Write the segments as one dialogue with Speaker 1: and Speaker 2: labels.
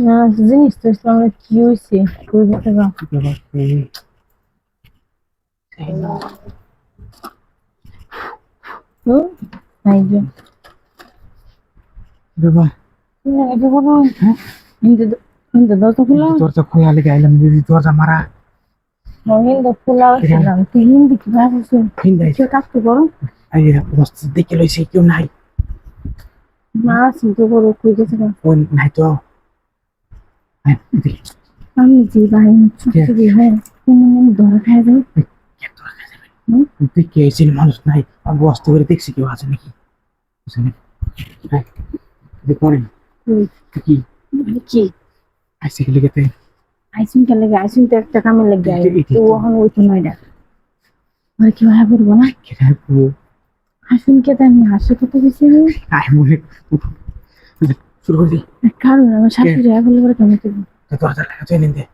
Speaker 1: না জিনিস তো ইসলাম কি হয়েছে
Speaker 2: হ্যাঁ
Speaker 1: করো
Speaker 2: বস্তি দেখে লইছে কেউ নাই
Speaker 1: মা চিন্তা করো কই গেছে
Speaker 2: নাই তো
Speaker 1: আমি যে বাহিনী ছুটি দিয়ে ধরা
Speaker 2: কে যাবে তুই কে ছিল মানুষ? নাই আমি বস্তি করে দেখছি কেউ আছে নাকি? হ্যাঁ কি?
Speaker 1: কি?
Speaker 2: আইসে কি লেগেতে
Speaker 1: আইসুন কে লাগে আইসুন তো একটা কামে লাগে
Speaker 2: এই- এই-
Speaker 1: এখন ওই তো নয়টা ওই কি ভাই বলব না?
Speaker 2: কে
Speaker 1: হাসুন কে তাই আমি হাসি কত বেশি
Speaker 2: আই মনে শুরু করে দি
Speaker 1: কারণ আমার শাশুড়ি আয় বলে করে কেমন করব?
Speaker 2: দরজা লাগা তুই নিন্দে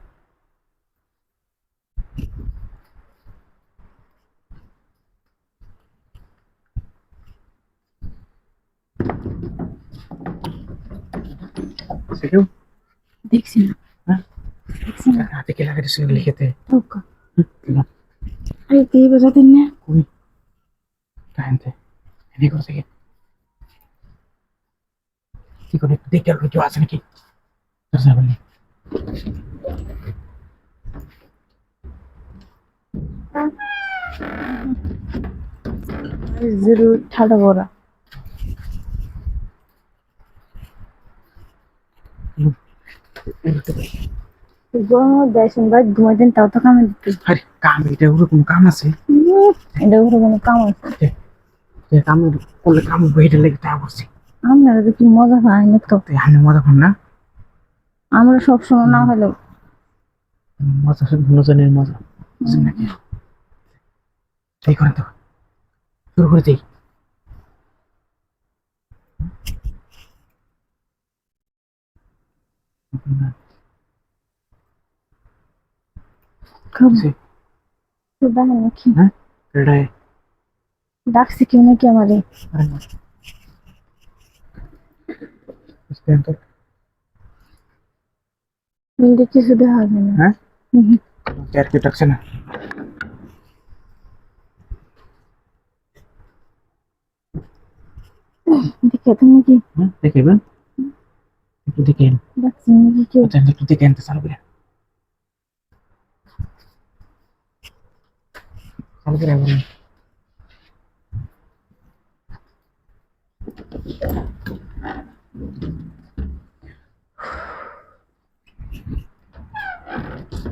Speaker 2: সেটাও
Speaker 1: দেখছি না।
Speaker 2: হ্যাঁ?
Speaker 1: দেখছি না।
Speaker 2: হাতে কে লাগাতে শুনে লিখেতে
Speaker 1: তোকা আরে তুই বাজাতে না।
Speaker 2: কই? কাহিনতে এনে করতে গে কি করে দেখতে আর কেউ আছে নাকি? বললি
Speaker 1: জরুর ঠাডা বড়া। গরম দেয় শুনবার ঘুমাই দিন তাও তো কামে দিতে।
Speaker 2: আরে কাম এটা ওরকম কাম আছে?
Speaker 1: এটা কোনো কাম আছে।
Speaker 2: কাম করলে কাম বইটা লেগে তা বলছি
Speaker 1: মজা পাই না তো
Speaker 2: হানে মজা পান না।
Speaker 1: আমরা সবসময় না হলেও
Speaker 2: মজা সব নজনের মজা। নাকি? এই করেন তো। শুরু করে দিই। হ্যাঁ?
Speaker 1: ডাকছে কেউ নাকি আমারে?
Speaker 2: আরে না বুঝলেন তো
Speaker 1: মিলতে কিছু দেখা যায় না
Speaker 2: হ্যাঁ
Speaker 1: হুম।
Speaker 2: আর কেউ ডাকছে না
Speaker 1: দেখে তুমি কি
Speaker 2: হ্যাঁ দেখেবেন একটু দেখেন
Speaker 1: ডাকছে নাকি কেউ
Speaker 2: আচ্ছা একটু দেখে আনতে চালু করে চালু করে বলুন
Speaker 1: আমি